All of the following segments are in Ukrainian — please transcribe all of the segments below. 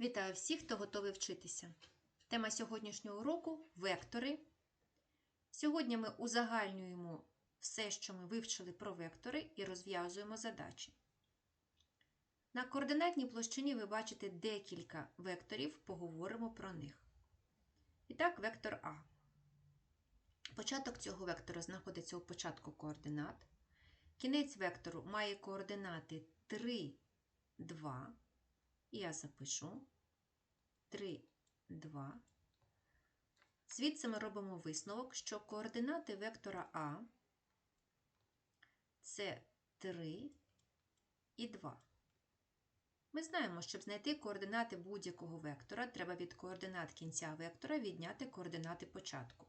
Вітаю всіх, хто готовий вчитися. Тема сьогоднішнього уроку вектори. Сьогодні ми узагальнюємо все, що ми вивчили про вектори, і розв'язуємо задачі. На координатній площині ви бачите декілька векторів, поговоримо про них. І так, вектор А. Початок цього вектора знаходиться у початку координат. Кінець вектору має координати 3, 2. Я запишу 3, 2. Звідси ми робимо висновок, що координати вектора А це 3 і 2. Ми знаємо, щоб знайти координати будь-якого вектора, треба від координат кінця вектора відняти координати початку.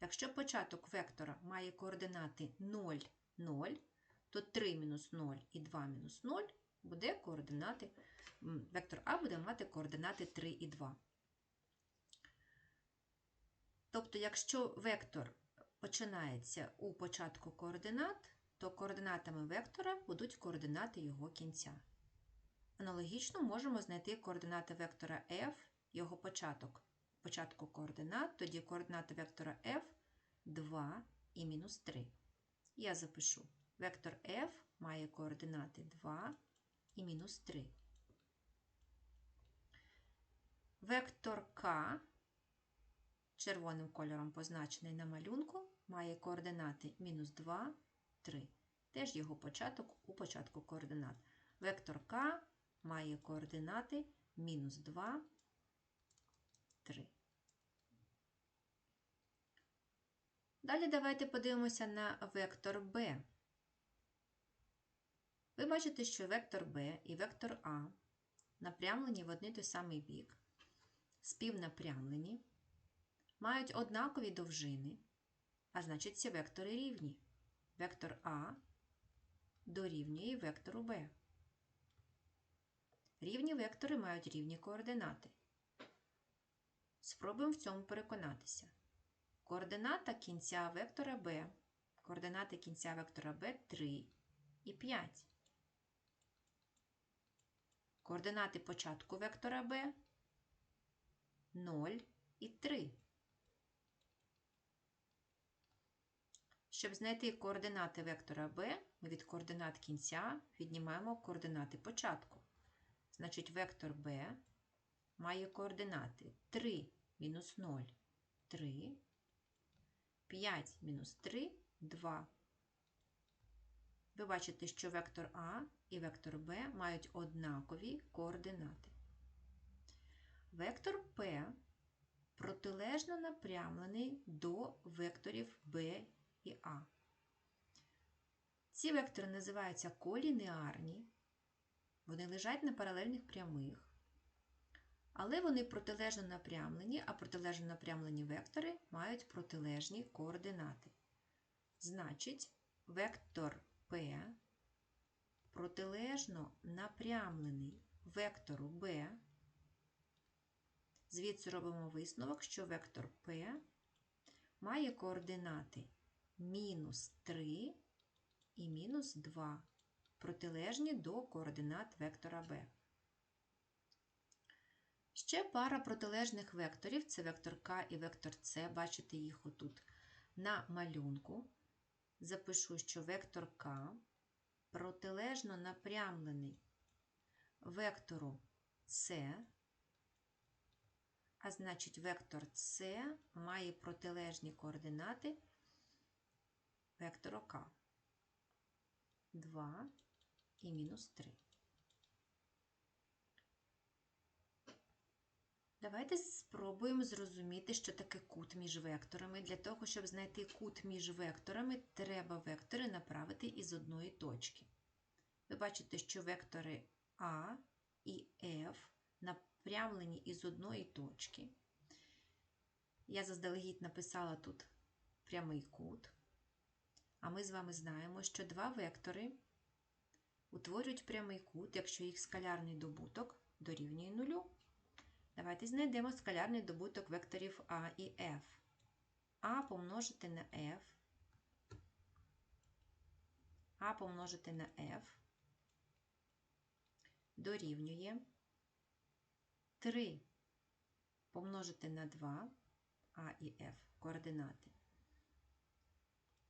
Якщо початок вектора має координати 0, 0, то 3 мінус 0 і 2 мінус 0 буде координати, вектор А буде мати координати 3 і 2. Тобто, якщо вектор починається у початку координат, то координатами вектора будуть координати його кінця. Аналогічно можемо знайти координати вектора f, його початок. Початку координат, тоді координати вектора f 2 і мінус 3. Я запишу. Вектор f має координати 2 і мінус 3. Вектор k, червоним кольором позначений на малюнку, має координати мінус 2, 3. Теж його початок у початку координат. Вектор k має координати мінус 2, 3. Далі давайте подивимося на вектор b. Ви бачите, що вектор b і вектор А напрямлені в один той самий бік, співнапрямлені, мають однакові довжини, а значить, ці вектори рівні. Вектор А дорівнює вектору b. Рівні вектори мають рівні координати. Спробуємо в цьому переконатися. Координата кінця вектора b, координати кінця вектора b 3 і 5. Координати початку вектора b 0 і 3. Щоб знайти координати вектора b, ми від координат кінця віднімаємо координати початку. Значить, вектор b має координати 3 мінус 0 3, 5 мінус 3 2. Ви бачите, що вектор А і вектор Б мають однакові координати. Вектор П протилежно напрямлений до векторів Б і А. Ці вектори називаються колінеарні, вони лежать на паралельних прямих, але вони протилежно напрямлені, а протилежно напрямлені вектори мають протилежні координати. Значить, вектор P протилежно напрямлений вектору B. Звідси робимо висновок, що вектор P має координати мінус 3 і мінус 2, протилежні до координат вектора B. Ще пара протилежних векторів це вектор К і вектор С. Бачите їх отут на малюнку запишу, що вектор К протилежно напрямлений вектору С, а значить, вектор С має протилежні координати вектору К 2 і мінус 3. Давайте спробуємо зрозуміти, що таке кут між векторами. Для того, щоб знайти кут між векторами, треба вектори направити із одної точки. Ви бачите, що вектори А і F напрямлені із одної точки. Я заздалегідь написала тут прямий кут. А ми з вами знаємо, що два вектори утворюють прямий кут, якщо їх скалярний добуток дорівнює нулю. Давайте знайдемо скалярний добуток векторів А і F. А помножити на F, А помножити на F дорівнює 3 помножити на 2 А і F координати.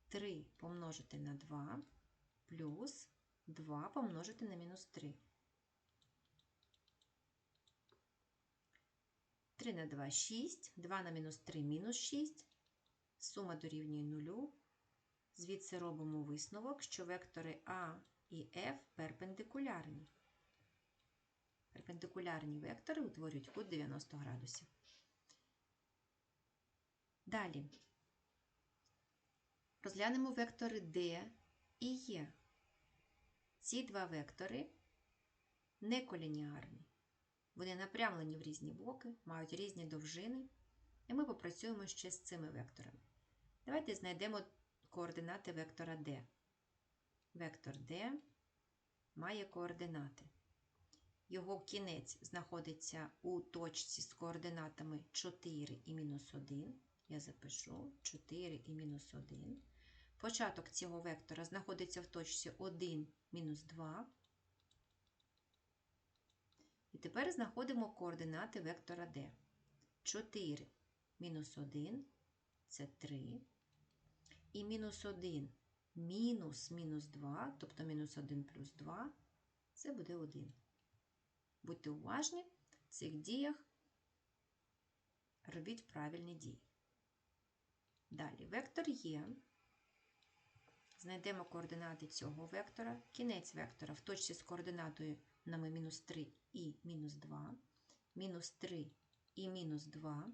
3 помножити на 2 плюс 2 помножити на мінус 3. 3 на 2 – 6, 2 на мінус 3 – мінус 6. Сума дорівнює 0. Звідси робимо висновок, що вектори А і F перпендикулярні. Перпендикулярні вектори утворюють кут 90 градусів. Далі розглянемо вектори D і E. Ці два вектори неколініарні. Вони напрямлені в різні боки, мають різні довжини, і ми попрацюємо ще з цими векторами. Давайте знайдемо координати вектора D. Вектор D має координати. Його кінець знаходиться у точці з координатами 4 і мінус 1. Я запишу 4 і мінус 1. Початок цього вектора знаходиться в точці 1 мінус 2. І тепер знаходимо координати вектора D. 4 мінус 1 це 3. І мінус 1 мінус мінус 2, тобто мінус 1 плюс 2, це буде 1. Будьте уважні, в цих діях робіть правильні дії. Далі вектор Є. Знайдемо координати цього вектора. Кінець вектора в точці з координатою нами мінус 3 і мінус 2, мінус 3 і мінус 2.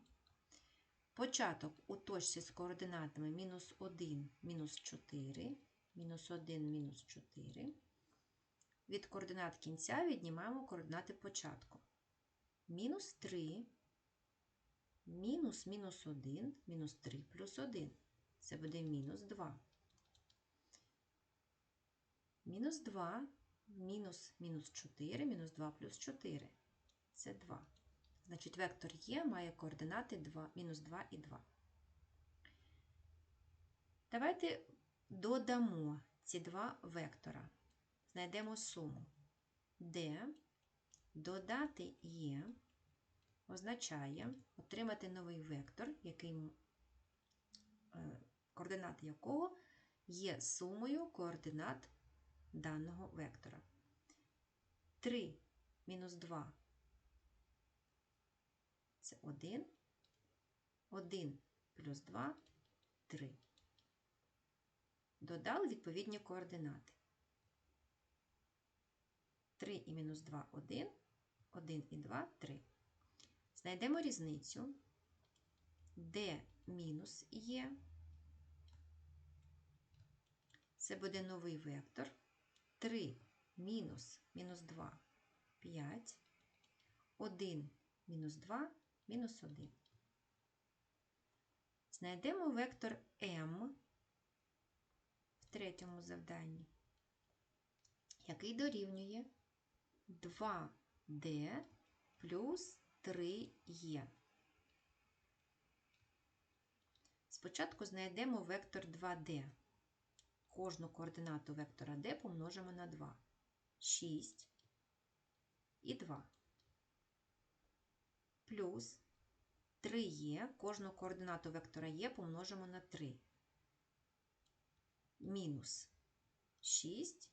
Початок у точці з координатами мінус 1, мінус 4, мінус 1, мінус 4. Від координат кінця віднімаємо координати початку. Мінус 3, мінус мінус 1, мінус 3 плюс 1. Це буде мінус 2. Мінус 2, мінус мінус 4, мінус 2 плюс 4. Це 2. Значить, вектор Є має координати 2, мінус 2 і 2. Давайте додамо ці два вектора. Знайдемо суму. Де додати Є означає отримати новий вектор, який, координати якого є сумою координат даного вектора. 3 мінус 2 це 1. 1 плюс 2 3. Додали відповідні координати. 3 і мінус 2 1, 1 і 2 3. Знайдемо різницю, де мінус є. Це буде новий вектор. 3 мінус мінус 2 5, 1 мінус 2 мінус 1. Знайдемо вектор m в третьому завданні, який дорівнює 2D плюс 3Е. Спочатку знайдемо вектор 2D. Кожну координату вектора D помножимо на 2. 6 і 2. Плюс 3Е, кожну координату вектора Е помножимо на 3. Мінус 6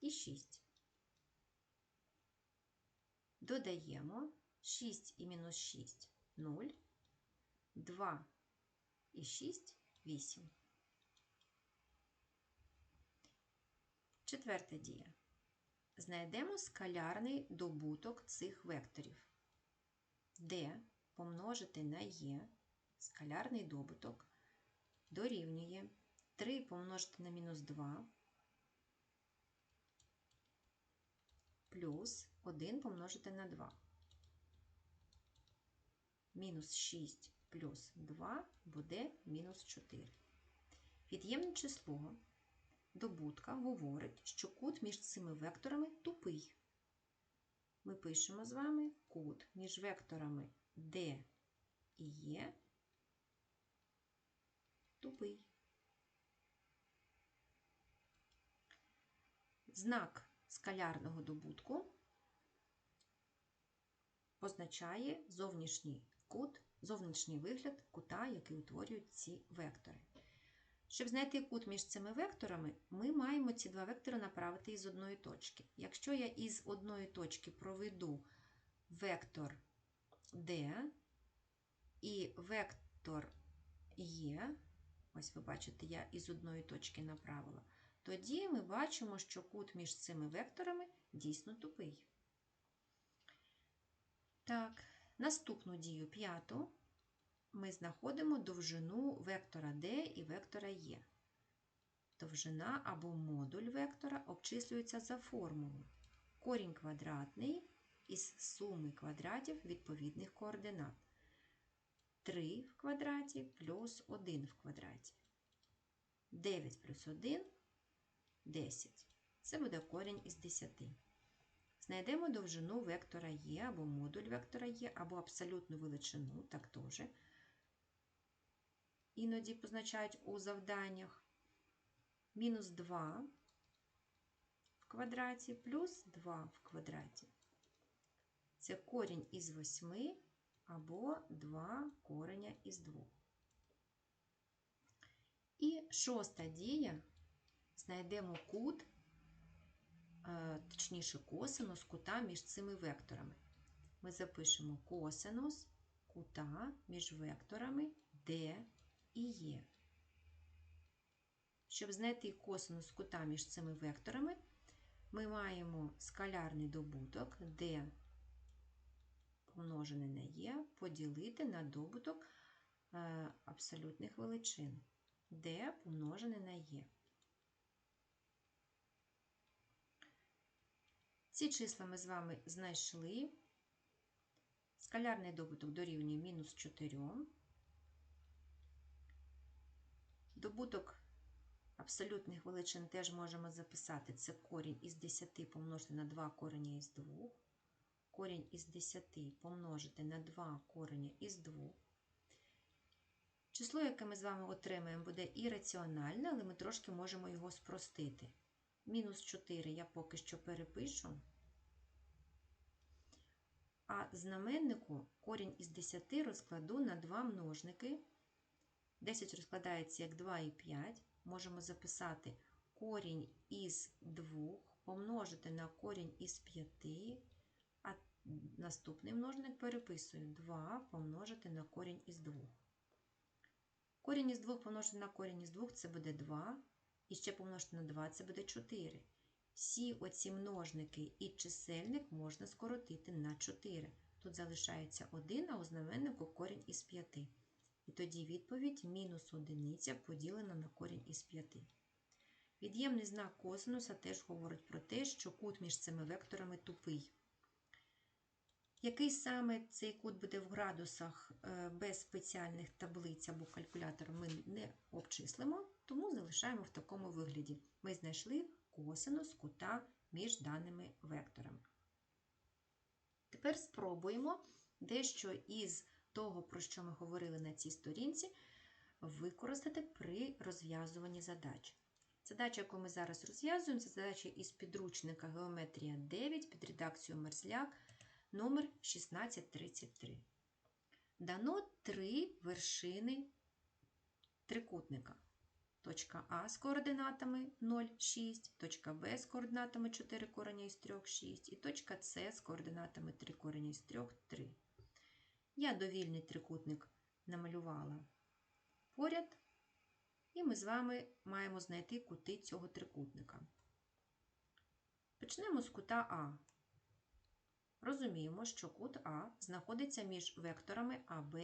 і 6. Додаємо 6 і мінус 6 0, 2 і 6 8. Четверта дія. Знайдемо скалярний добуток цих векторів. D помножити на Е, скалярний добуток, дорівнює 3 помножити на мінус 2 плюс 1 помножити на 2. Мінус 6 плюс 2 буде мінус 4. Від'ємне число добутка говорить, що кут між цими векторами тупий. Ми пишемо з вами кут між векторами D і E тупий. Знак скалярного добутку позначає зовнішній кут, зовнішній вигляд кута, який утворюють ці вектори. Щоб знайти кут між цими векторами, ми маємо ці два вектори направити із одної точки. Якщо я із одної точки проведу вектор D і вектор Е, ось ви бачите, я із одної точки направила, тоді ми бачимо, що кут між цими векторами дійсно тупий. Так, наступну дію п'яту ми знаходимо довжину вектора D і вектора E. Довжина або модуль вектора обчислюється за формулою. Корінь квадратний із суми квадратів відповідних координат. 3 в квадраті плюс 1 в квадраті. 9 плюс 1 10. Це буде корінь із 10. Знайдемо довжину вектора Е або модуль вектора Е, або абсолютну величину, так теж. Іноді позначають у завданнях. Мінус 2 в квадраті плюс 2 в квадраті. Це корінь із 8 або 2 кореня із 2. І шоста дія. Знайдемо кут, точніше косинус кута між цими векторами. Ми запишемо косинус кута між векторами D і Е. Щоб знайти косинус кута між цими векторами, ми маємо скалярний добуток D помножене на Е поділити на добуток абсолютних величин D помножене на Е. Ці числа ми з вами знайшли. Скалярний добуток дорівнює мінус 4. Добуток абсолютних величин теж можемо записати. Це корінь із 10 помножити на 2 корення із 2. Корінь із 10 помножити на 2 корення із 2. Число, яке ми з вами отримаємо, буде ірраціональне, але ми трошки можемо його спростити. Мінус 4 я поки що перепишу. А знаменнику корінь із 10 розкладу на 2 множники. 10 розкладається як 2 і 5. Можемо записати корінь із 2 помножити на корінь із 5, а наступний множник переписую 2 помножити на корінь із 2. Корінь із 2 помножити на корінь із 2 це буде 2. І ще помножити на 2 це буде 4. Всі оці множники і чисельник можна скоротити на 4. Тут залишається 1, а у знаменнику корінь із 5. І тоді відповідь мінус одиниця поділена на корінь із 5. Від'ємний знак косинуса теж говорить про те, що кут між цими векторами тупий. Який саме цей кут буде в градусах без спеціальних таблиць або калькулятора ми не обчислимо, тому залишаємо в такому вигляді. Ми знайшли косинус кута між даними векторами. Тепер спробуємо дещо із того, про що ми говорили на цій сторінці, використати при розв'язуванні задач. Задача, яку ми зараз розв'язуємо, це задача із підручника Геометрія 9 під редакцією Мерзляк номер 1633. Дано три вершини трикутника. Точка А з координатами 0, 6, точка Б з координатами 4 корення із 3, 6 і точка С з координатами 3 корення із 3, 3. Я довільний трикутник намалювала поряд, і ми з вами маємо знайти кути цього трикутника. Почнемо з кута А. Розуміємо, що кут А знаходиться між векторами АБ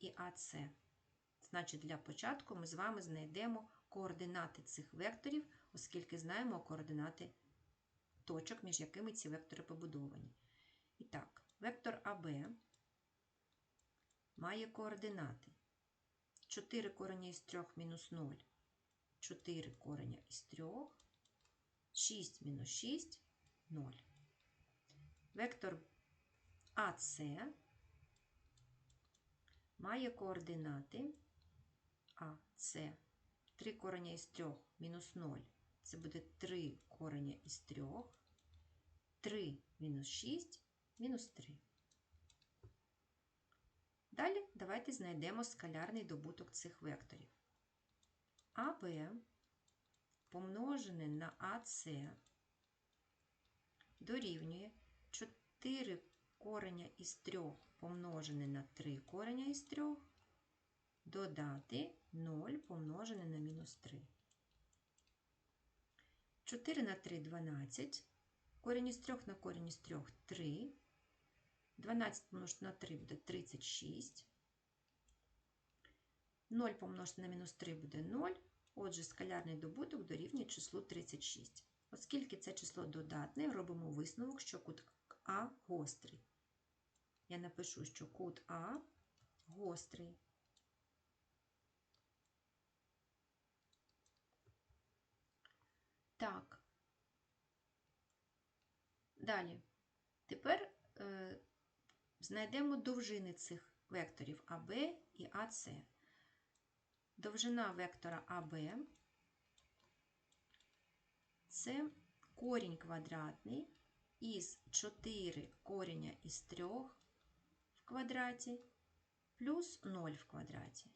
і АС. Значить, для початку ми з вами знайдемо координати цих векторів, оскільки знаємо координати точок, між якими ці вектори побудовані. І так, вектор АБ має координати 4 корення із 3 мінус 0, 4 корення із 3, 6 мінус 6, 0. Вектор АС має координати АС 3 корення із 3 мінус 0. Це буде 3 корення із 3, 3 мінус 6, мінус 3. Далі давайте знайдемо скалярний добуток цих векторів. АБ помножене на АС дорівнює 4 кореня із 3 помножене на 3 кореня із 3 додати 0 помножене на мінус 3. 4 на 3 – 12. Корінь із 3 на корінь із 3 – 3. 12 помножити на 3 буде 36. 0 помножити на мінус 3 буде 0. Отже, скалярний добуток дорівнює числу 36. Оскільки це число додатне, робимо висновок, що кут А гострий. Я напишу, що кут А гострий. Так. Далі. Тепер е, знайдемо довжини цих векторів АБ і АС. Довжина вектора АБ це корінь квадратний із 4 кореня із 3 в квадраті плюс 0 в квадраті.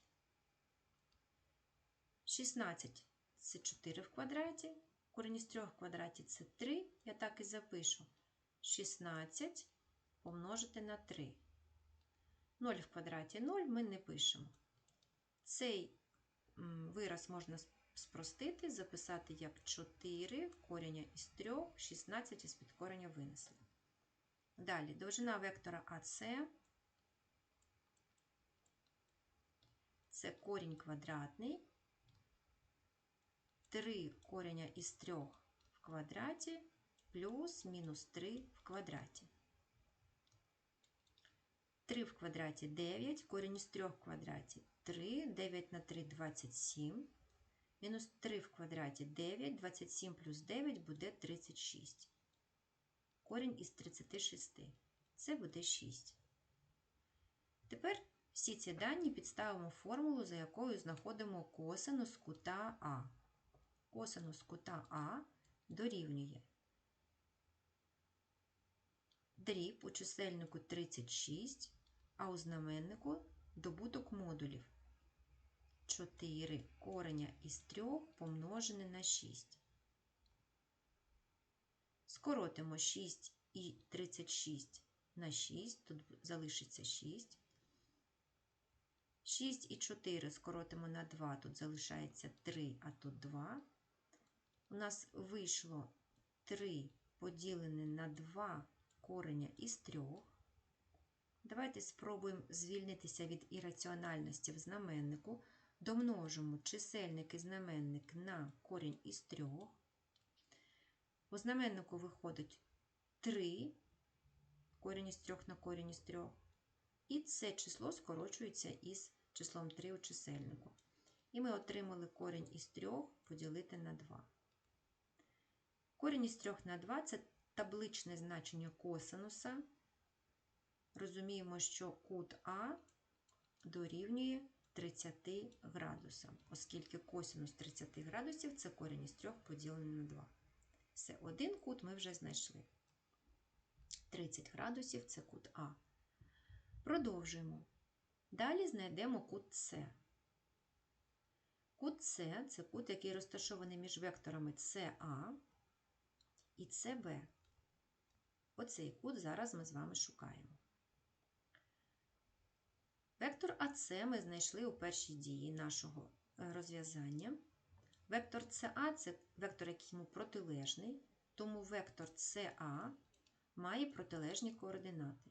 16 це 4 в квадраті, корінь із 3 в квадраті це 3. Я так і запишу. 16 помножити на 3. 0 в квадраті 0 ми не пишемо. Цей вираз можна спростити, записати як 4 кореня із 3, 16 із під кореня винесли. Далі довжина вектора АС це корінь квадратний, 3 кореня із 3 в квадраті плюс мінус 3 в квадраті. 3 в квадраті 9, корінь із 3 в квадраті 3, 9 на 3 – 27. Мінус 3 в квадраті 9, 27 плюс 9 буде 36. Корінь із 36. Це буде 6. Тепер всі ці дані підставимо формулу, за якою знаходимо косинус кута А. Косинус кута А дорівнює дріб у чисельнику 36, а у знаменнику добуток модулів 4 кореня із 3 помножене на 6. Скоротимо 6 і 36 на 6, тут залишиться 6. 6 і 4 скоротимо на 2, тут залишається 3, а тут 2. У нас вийшло 3 поділене на 2 кореня із 3. Давайте спробуємо звільнитися від ірраціональності в знаменнику. Домножимо чисельник і знаменник на корінь із 3. У знаменнику виходить 3, корінь із 3 на корінь із 3. І це число скорочується із числом 3 у чисельнику. І ми отримали корінь із 3 поділити на 2. Корінь із 3 на 2 це табличне значення косинуса. Розуміємо, що кут А дорівнює 30 градусам, оскільки косинус 30 градусів це корінь із 3 поділений на 2. Все, один кут ми вже знайшли. 30 градусів це кут А. Продовжуємо. Далі знайдемо кут С. Кут С це кут, який розташований між векторами СА і СБ. Оцей кут зараз ми з вами шукаємо. Вектор АС ми знайшли у першій дії нашого розв'язання. Вектор СА це вектор, який йому протилежний, тому вектор СА має протилежні координати.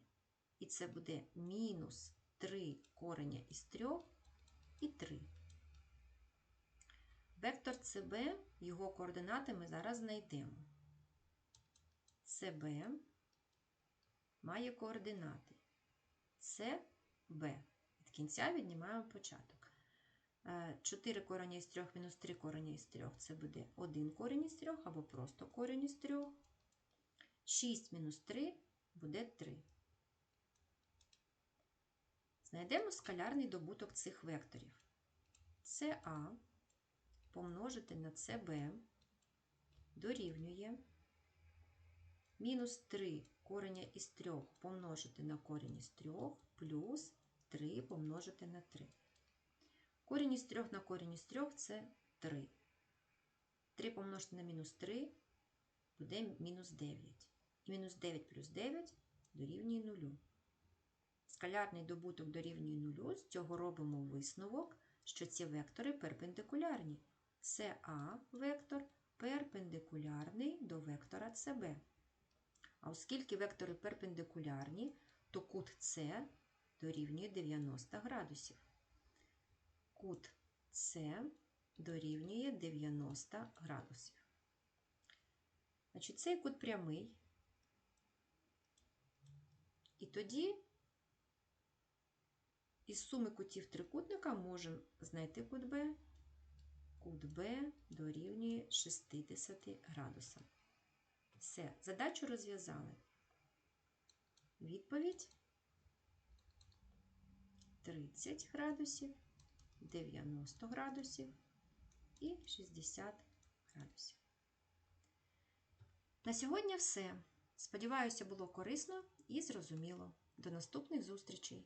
І це буде мінус 3 кореня із 3 і 3. Вектор СБ, його координати ми зараз знайдемо. СБ має координати СБ. Від кінця віднімаємо початок. 4 корення із 3 мінус 3 корення із 3 це буде 1 корінь із 3 або просто корінь із 3. 6 мінус 3 буде 3. Знайдемо скалярний добуток цих векторів. СА помножити на СБ дорівнює мінус 3 кореня із 3 помножити на корінь із 3 плюс 3 помножити на 3. Корінь із 3 на корінь із 3 це 3. 3 помножити на мінус 3 буде мінус 9. І мінус 9 плюс 9 дорівнює 0. Скалярний добуток дорівнює 0. З цього робимо висновок, що ці вектори перпендикулярні. СА вектор перпендикулярний до вектора СБ. А оскільки вектори перпендикулярні, то кут С дорівнює 90 градусів. Кут С дорівнює 90 градусів. Значить, цей кут прямий. І тоді із суми кутів трикутника можемо знайти кут Б. Кут Б дорівнює 60 градусам. Все, задачу розв'язали. Відповідь 30 градусів, 90 градусів і 60 градусів. На сьогодні все. Сподіваюся, було корисно і зрозуміло. До наступних зустрічей!